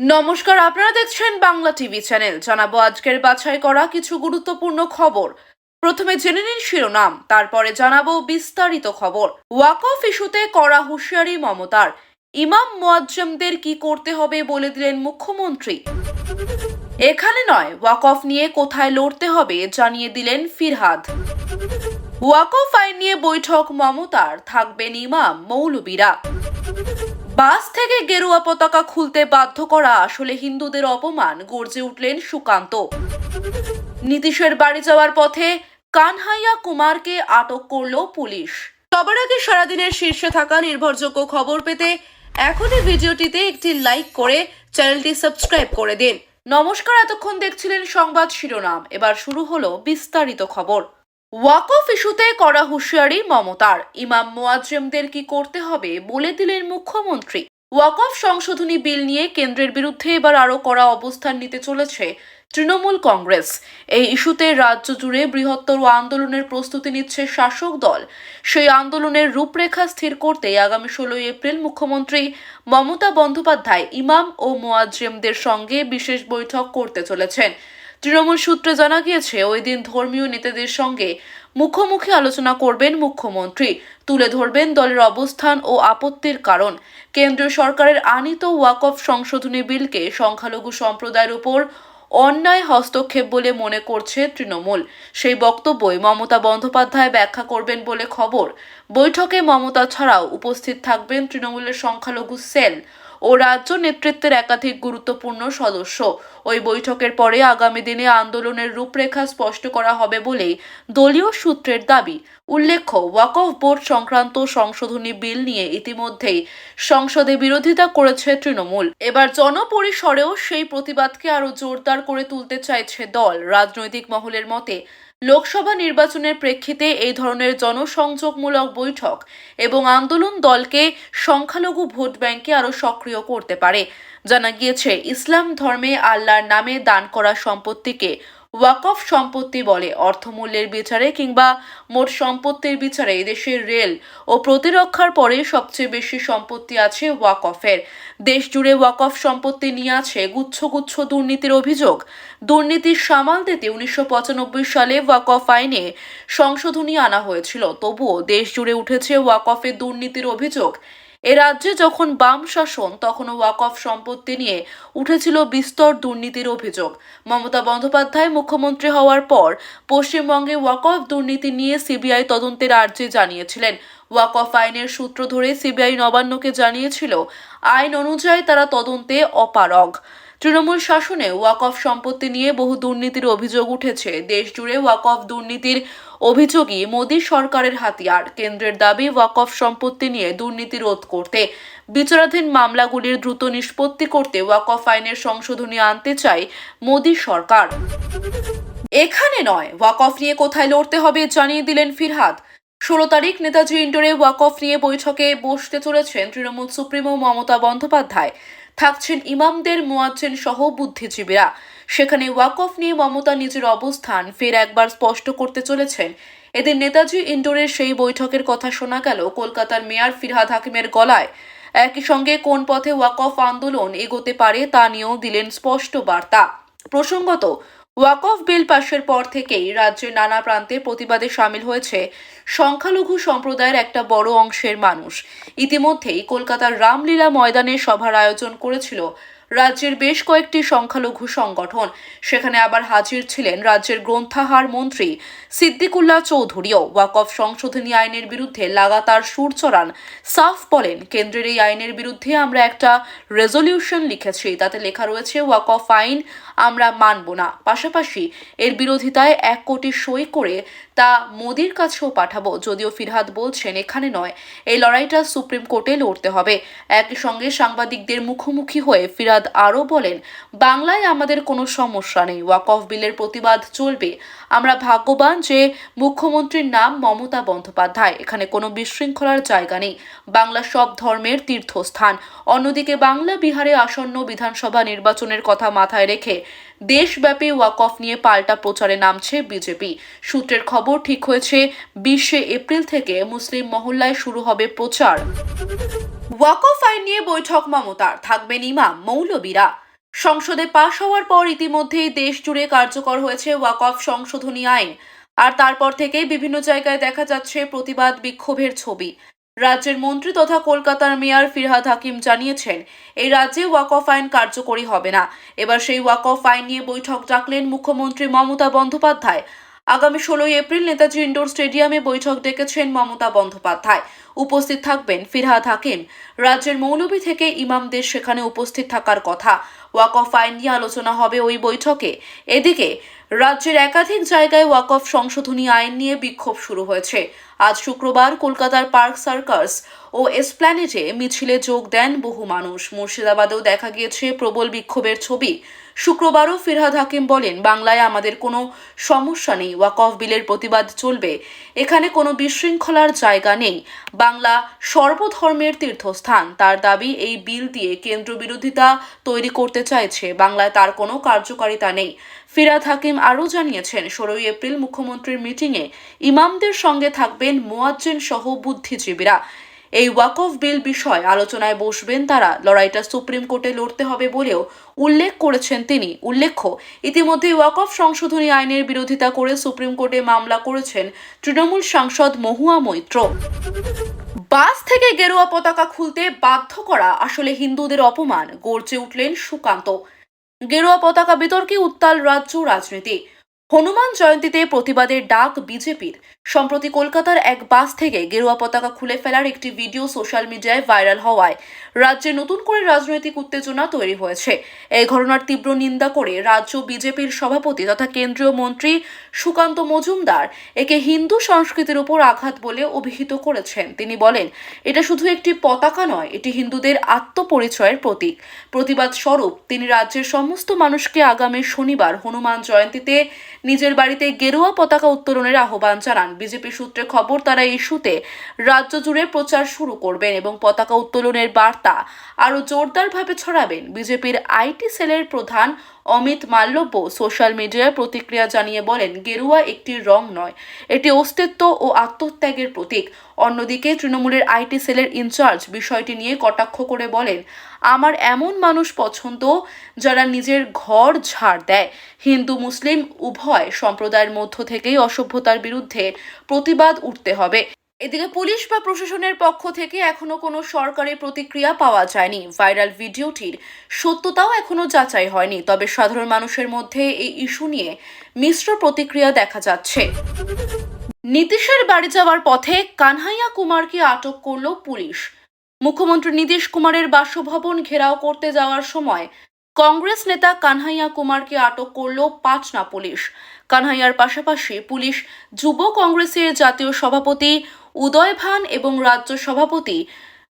নমস্কার, আপনারা দেখছেন বাংলা টিভি চ্যানেল। জানাব আজকের বাছাই করা কিছু গুরুত্বপূর্ণ খবর। প্রথমে জেনে নিন শিরোনাম, তারপরে জানাব বিস্তারিত খবর। ওয়াকফ ইস্যুতে কড়া হুঁশিয়ারি মমতার। ইমাম মোয়াজ্জেমদের কি করতে হবে বলে দিলেন মুখ্যমন্ত্রী। এখানে নয় ওয়াকফ নিয়ে কোথায় লড়তে হবে জানিয়ে দিলেন ফিরহাদ। ওয়াকফ আইন নিয়ে বৈঠক মমতার, থাকবেন ইমাম, মৌলবীরা। বাস থেকে গেরুয়া পতাকা খুলতে বাধ্য করা আসলে হিন্দুদের অপমান, গর্জে উঠলেন সুকান্ত। নীতিশের বাড়ি যাওয়ার পথে কানহাইয়া কুমারকে আটক করল পুলিশ। সবার আগে সারাদিনের শীর্ষে থাকা নির্ভরযোগ্য খবর পেতে এখনই ভিডিওটিতে একটি লাইক করে চ্যানেলটি সাবস্ক্রাইব করে দিন। নমস্কার, এতক্ষণ দেখছিলেন সংবাদ শিরোনাম। এবার শুরু হলো বিস্তারিত খবর। ওয়াকফ ইস্যুতে করা হুঁশিয়ারি মমতার। ইমাম মোয়াজ্জেমদের কি করতে হবে বলে দিলেন মুখ্যমন্ত্রী। ওয়াকফ সংশোধনী বিল নিয়ে কেন্দ্রের বিরুদ্ধে এবার আরও কড়া অবস্থান নিতে চলেছে তৃণমূল কংগ্রেস। এই ইস্যুতে রাজ্য জুড়ে বৃহত্তর আন্দোলনের প্রস্তুতি নিচ্ছে শাসক দল। সেই আন্দোলনের রূপরেখা স্থির করতে আগামী ষোলোই এপ্রিল মুখ্যমন্ত্রী মমতা বন্দ্যোপাধ্যায়, ইমাম ও মোয়াজ্জেমদের সঙ্গে বিশেষ বৈঠক করতে চলেছেন। তৃণমূল সূত্রে জানা গিয়েছে, ওই দিন ধর্মীয় নেতাদের সঙ্গে মুখোমুখি আলোচনা করবেন মুখ্যমন্ত্রী। তুলে ধরবেন দলের অবস্থান ও আপত্তির কারণ। কেন্দ্রীয় সরকারের আনিত ওয়াকফ সংশোধনী বিলকে সংখ্যালঘু সম্প্রদায়ের উপর অন্যায় হস্তক্ষেপ বলে মনে করছে তৃণমূল। সেই বক্তব্যই মমতা বন্দ্যোপাধ্যায় ব্যাখ্যা করবেন বলে খবর। বৈঠকে মমতা ছাড়াও উপস্থিত থাকবেন তৃণমূলের সংখ্যালঘু সেল ও রাজ্য নেতৃত্বের একাধিক গুরুত্বপূর্ণ সদস্য। ওই বৈঠকের পরে আগামী দিনে আন্দোলনের রূপরেখা স্পষ্ট করা হবে বলেই দলীয় সূত্রের দাবি। উল্লেখ্য ওয়াকফ বোর্ড সংক্রান্ত সংশোধনী বিল নিয়ে ইতিমধ্যেই সংসদে বিরোধিতা করেছে তৃণমূল। এবার জনপরিসরেও সেই প্রতিবাদকে আরও জোরদার করে তুলতে চাইছে দল। রাজনৈতিক মহলের মতে লোকসভা নির্বাচনের প্রেক্ষিতে এই ধরনের জনসংযোগমূলক বৈঠক এবং আন্দোলন দলকে সংখ্যালঘু ভোট ব্যাংকে আরও সক্রিয় করতে পারে। জানা গিয়েছে, ইসলাম ধর্মে আল্লাহর নামে দান করা সম্পত্তিকে ওয়াকফ সম্পত্তি বলে অর্থমূল্যের বিচারে কিংবা মোট সম্পত্তির বিচারে দেশের রেল ও প্রতিরক্ষার পরে সবচেয়ে বেশি সম্পত্তি আছে ওয়াকফের। দেশ জুড়ে ওয়াকফ সম্পত্তি নিয়ে আছে গুচ্ছ গুচ্ছ দুর্নীতির অভিযোগ। দুর্নীতির সামাল দিতে উনিশশো পঁচানব্বই সালে ওয়াকফ আইনে সংশোধনী আনা হয়েছিল। তবুও দেশ জুড়ে উঠেছে ওয়াকফের দুর্নীতির অভিযোগ। এ রাজ্যে যখন বাম শাসন, তখনও ওয়াকফ সম্পত্তি নিয়ে উঠেছিল বিস্তর দুর্নীতির অভিযোগ। মমতা বন্দ্যোপাধ্যায় মুখ্যমন্ত্রী হওয়ার পর পশ্চিমবঙ্গে ওয়াকফ দুর্নীতি নিয়ে সিবিআই তদন্তের আর্জি জানিয়েছিলেন। ওয়াকফ আইনের সূত্র ধরে সিবিআই নবান্নকে জানিয়েছিল, আইন অনুযায়ী তারা তদন্তে অপারগ। তৃণমূল শাসনে ওয়াকফ সম্পত্তি নিয়ে বহু দুর্নীতির অভিযোগ উঠেছে। দেশ জুড়ে ওয়াকফ দুর্নীতির অভিযোগই মোদী সরকারের হাতিয়ার। কেন্দ্রের দাবি ওয়াকফ সম্পত্তি নিয়ে দুর্নীতি রোধ করতে। বিচারাধীন মামলাগুলির দ্রুত নিষ্পত্তি করতে ওয়াকফ আইনের সংশোধনী আনতে চায় মোদী সরকার। এখানে নয় ওয়াকফ নিয়ে কোথায় লড়তে হবে জানিয়ে দিলেন ফিরহাদ। ষোলো তারিখ নেতাজি ইন্ডোরে ওয়াকফ নিয়ে বৈঠকে বসতে চলেছেন তৃণমূল সুপ্রিমো মমতা বন্দ্যোপাধ্যায়। থাকছেন ইমামদের মোয়াজ্জেন সহ বুদ্ধিজীবীরা। সেখানে ওয়াকফ নিয়ে মমতা নিজের অবস্থান ফের একবার স্পষ্ট করতে চলেছেন। এদিন নেতাজি ইন্ডোরের সেই বৈঠকের কথা শোনা গেল কলকাতার মেয়র ফিরহাদ হাকিমের গলায়। একই সঙ্গে কোন পথে ওয়াকফ আন্দোলন এগোতে পারে তা নিয়েও দিলেন স্পষ্ট বার্তা। প্রসঙ্গত, ওয়াকফ বিল পাশের পর থেকেই রাজ্যের নানা প্রান্তে প্রতিবাদে সামিল হয়েছে সংখ্যালঘু সম্প্রদায়ের একটা বড় অংশের মানুষ। ইতিমধ্যেই কলকাতার রামলীলা ময়দানে সভার আয়োজন করেছিল রাজ্যের বেশ কয়েকটি সংখ্যালঘু সংগঠন। সেখানে আবার হাজির ছিলেন রাজ্যের গ্রন্থাহার মন্ত্রী সিদ্দিকুল্লাহ চৌধুরীও। ওয়াকফ সংশোধনী আইনের বিরুদ্ধে লাগাতার সুর চড়ান সাফ বলেন, কেন্দ্রের এই আইনের বিরুদ্ধে আমরা একটা রেজলিউশন লিখেছি। তাতে লেখা রয়েছে ওয়াকফ আইন আমরা মানব না। পাশাপাশি এর বিরোধিতায় এক কোটি সই করে তা মোদির কাছেও পাঠাবো, যদিও ফিরহাদ বলছেন এখানে নয়, এই লড়াইটা সুপ্রিম কোর্টে লড়তে হবে। একই সঙ্গে সাংবাদিকদের মুখোমুখি হয়ে ফিরহাদ আরও বলেন, বাংলায় আমাদের কোনো সমস্যা নেই ওয়াকফ বিলের প্রতিবাদ চলবে। আমরা ভাগ্যবান যে মুখ্যমন্ত্রীর নাম মমতা বন্দ্যোপাধ্যায়, এখানে কোনো বিশৃঙ্খলার জায়গা নেই। বাংলা সব ধর্মের তীর্থস্থান। অন্যদিকে বাংলা বিহারে আসন্ন বিধানসভা নির্বাচনের কথা মাথায় রেখে দেশব্যাপী ওয়াকফ নিয়ে পাল্টা প্রচারে নামছে বিজেপি। সূত্রের খবর, ঠিক হয়েছে, বিশে এপ্রিল থেকে মুসলিম মহল্লায় শুরু হবে প্রচার। ওয়াকফ আইন নিয়ে বৈঠক মমতার, থাকবেন ইমাম, মৌলবীরা। সংসদে পাশ হওয়ার পর ইতিমধ্যেই দেশ জুড়ে কার্যকর হয়েছে ওয়াকফ সংশোধনী আইন। আর তারপর থেকেই বিভিন্ন জায়গায় দেখা যাচ্ছে প্রতিবাদ বিক্ষোভের ছবি। রাজ্যের মন্ত্রী তথা কলকাতার মেয়র ফিরহাদ হাকিম জানিয়েছেন, এই রাজ্যে ওয়াকফ আইন কার্যকরী হবে না। এবার সেই ওয়াকফ আইন নিয়ে বৈঠক ডাকলেন মুখ্যমন্ত্রী মমতা বন্দ্যোপাধ্যায়। আগামী ষোলোই এপ্রিল নেতাজি ইন্ডোর স্টেডিয়ামে বৈঠক ডেকেছেন মমতা বন্দ্যোপাধ্যায়। উপস্থিত থাকবেন ফিরহাদ হাকিম। রাজ্যের মৌলভী থেকে ইমামদের সেখানে উপস্থিত থাকার কথা। ওয়াকফ আইন নিয়ে আলোচনা হবে ওই বৈঠকে। এদিকে, রাজ্যের একাধিক জায়গায় ওয়াকফ সংশোধনী আইন নিয়ে বিক্ষোভ শুরু হয়েছে। আজ শুক্রবার কলকাতার পার্ক সার্কাস ও এসপ্ল্যানেটে মিছিলে যোগ দেন বহু মানুষ। মুর্শিদাবাদেও দেখা গিয়েছে প্রবল বিক্ষোভের ছবি। শুক্রবারও ফিরহাদ হাকিম বলেন, বাংলায় আমাদের কোনো সমস্যা নেই। ওয়াকফ বিলের প্রতিবাদ চলবে। এখানে কোনো বিশৃঙ্খলার জায়গা নেই। বাংলা সর্বধর্মের তীর্থস্থান। তার দাবি, এই বিল দিয়ে কেন্দ্র বিরোধিতা তৈরি করতে চাইছে। বাংলায় তার কোনো কার্যকারিতা নেই। ফিরাদ হাকিম আরও জানিয়েছেন, ষোলোই এপ্রিল মুখ্যমন্ত্রীর মিটিংয়ে ইমামদের সঙ্গে থাকবেন মোয়াজ্জেন সহ বুদ্ধিজীবীরা। এই ওয়াকফ বিল বিষয় আলোচনায় বসবেন তারা। লড়াইটা সুপ্রিম কোর্টে লড়তে হবে বলেও উল্লেখ করেছেন তিনি। উল্লেখ্য ইতিমধ্যে ওয়াকফ সংশোধনী আইনের বিরোধিতা করে সুপ্রিম কোর্টে মামলা করেছেন তৃণমূল সাংসদ মহুয়া মৈত্র। বাস থেকে গেরুয়া পতাকা খুলতে বাধ্য করা আসলে হিন্দুদের অপমান, গর্জে উঠলেন সুকান্ত। গেরুয়া পতাকা বিতর্কে উত্তাল রাজ্য রাজনীতি। হনুমান জয়ন্তীতে প্রতিবাদের ডাক বিজেপির। সম্প্রতি কলকাতার এক বাস থেকে গেরুয়া পতাকা খুলে ফেলার একটি ভিডিও সোশ্যাল মিডিয়ায় ভাইরাল হওয়ায় রাজ্যে নতুন করে রাজনৈতিক উত্তেজনা তৈরি হয়েছে। এই ঘটনার তীব্র নিন্দা করে রাজ্য বিজেপির সভাপতি তথা কেন্দ্রীয় মন্ত্রী সুকান্ত মজুমদার একে হিন্দু সংস্কৃতির উপর আঘাত বলে অভিহিত করেছেন। তিনি বলেন, এটা শুধু একটি পতাকা নয়, এটি হিন্দুদের আত্মপরিচয়ের প্রতীক। প্রতিবাদ স্বরূপ, তিনি রাজ্যের সমস্ত মানুষকে আগামী শনিবার হনুমান জয়ন্তীতে নিজের বাড়িতে গেরুয়া পতাকা উত্তোলনের আহ্বান জানান। বিজেপি সূত্রে খবর, তারা ইস্যুতে রাজ্য জুড়ে প্রচার শুরু করবেন এবং পতাকা উত্তোলনের বার্তা আরও জোরদারভাবে ছড়াবেন। বিজেপির আইটি সেলের প্রধান অমিত মাল্লব্য সোশ্যাল মিডিয়ায় প্রতিক্রিয়া জানিয়ে বলেন, গেরুয়া একটি রং নয়, এটি অস্তিত্ব ও আত্মত্যাগের প্রতীক। অন্যদিকে তৃণমূলের আইটি সেলের ইনচার্জ বিষয়টি নিয়ে কটাক্ষ করে বলেন আমার এমন মানুষ পছন্দ যারা নিজের ঘর ঝাড় দেয়। হিন্দু, মুসলিম, উভয় সম্প্রদায়ের মধ্য থেকেই অসভ্যতার বিরুদ্ধে প্রতিবাদ উঠতে হবে। এদিকে পুলিশ বা প্রশাসনের পক্ষ থেকে এখনও কোনো সরকারি প্রতিক্রিয়া পাওয়া যায়নি। ভাইরাল ভিডিওটির সত্যতাও এখনও যাচাই হয়নি। তবে সাধারণ মানুষের মধ্যে এই ইস্যু নিয়ে মিশ্র প্রতিক্রিয়া দেখা যাচ্ছে। নীতিশের বাড়ি যাওয়ার পথে কানহাইয়া কুমারকে আটক করল পুলিশ। মুখ্যমন্ত্রী নীতিশ কুমারের বাসভবন ঘেরাও করতে যাওয়ার সময় কংগ্রেস নেতা কানহাইয়া কুমারকে আটক করল পাঁচনা পুলিশ। কানহাইয়ার পাশাপাশি পুলিশ যুব কংগ্রেসের জাতীয় সভাপতি উদয় ভান এবং রাজ্য সভাপতি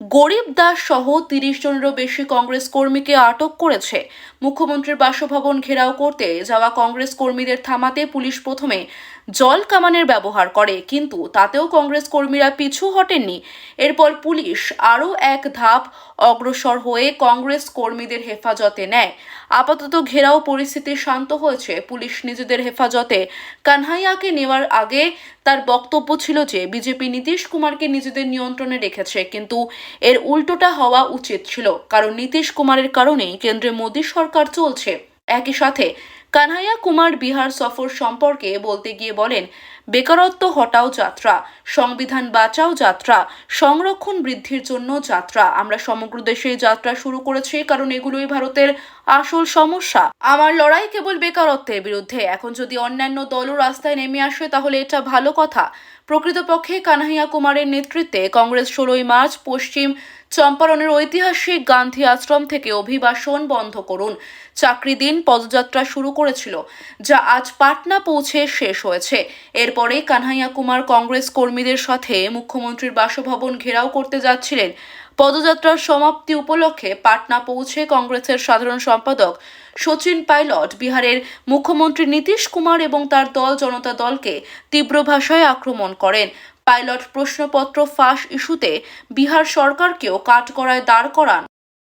গরিব দাস সহ তিরিশ জনেরও বেশি কংগ্রেস কর্মীকে আটক করেছে। মুখ্যমন্ত্রীর বাসভবন ঘেরাও করতে যাওয়া কংগ্রেস কর্মীদের থামাতে পুলিশ প্রথমে জল কামানের ব্যবহার করে, কিন্তু তাতেও কংগ্রেস কর্মীরা পিছু হটেননি। এরপর পুলিশ আরও এক ধাপ অগ্রসর হয়ে কংগ্রেস কর্মীদের হেফাজতে নেয়। আপাতত ঘেরাও পরিস্থিতি শান্ত হয়েছে। পুলিশ নিজেদের হেফাজতে কানহাইয়াকে নেওয়ার আগে তার বক্তব্য ছিল যে, বিজেপি নীতিশ কুমারকে নিজেদের নিয়ন্ত্রণে রেখেছে, কিন্তু এর উল্টোটা হওয়া উচিত ছিল। কারণ নীতিশ কুমারের কারণেই কেন্দ্রে মোদী সরকার চলছে। একই সাথে কানহাইয়া কুমার বিহার সফর সম্পর্কে বলতে গিয়ে বলেন, বেকারত্ব হটাও যাত্রা, সংবিধান বাঁচাও যাত্রা, সংরক্ষণ বৃদ্ধির জন্য যাত্রা। আমরা সমগ্র দেশে যাত্রা শুরু করেছি, কারণ এগুলোই ভারতের আসল সমস্যা। আমার লড়াই কেবল বেকারত্বের বিরুদ্ধে। এখন যদি অন্যান্য দলও রাস্তায় নেমে আসে, তাহলে এটা ভালো কথা। প্রকৃতপক্ষে কানহাইয়া কুমারের নেতৃত্বে কংগ্রেস ষোলোই মার্চ পশ্চিম চম্পারণের ঐতিহাসিক গান্ধী আশ্রম থেকে অভিবাসন বন্ধ করুন। চাকরি দিন পদযাত্রা শুরু করেছিল, যা আজ পাটনা পৌঁছে শেষ হয়েছে। এরপরে কানহাইয়া কুমার কংগ্রেস কর্মীদের সাথে মুখ্যমন্ত্রীর বাসভবন ঘেরাও করতে যাচ্ছিলেন। পদযাত্রার সমাপ্তি উপলক্ষে পাটনা পৌঁছে কংগ্রেসের সাধারণ সম্পাদক সচিন পাইলট বিহারের মুখ্যমন্ত্রী নীতিশ কুমার এবং তার দল জনতা দলকে তীব্র ভাষায় আক্রমণ করেন। পাইলট প্রশ্নপত্র ফাঁস ইস্যুতে বিহার সরকারকেও কাঠগড়ায় দাঁড় করান।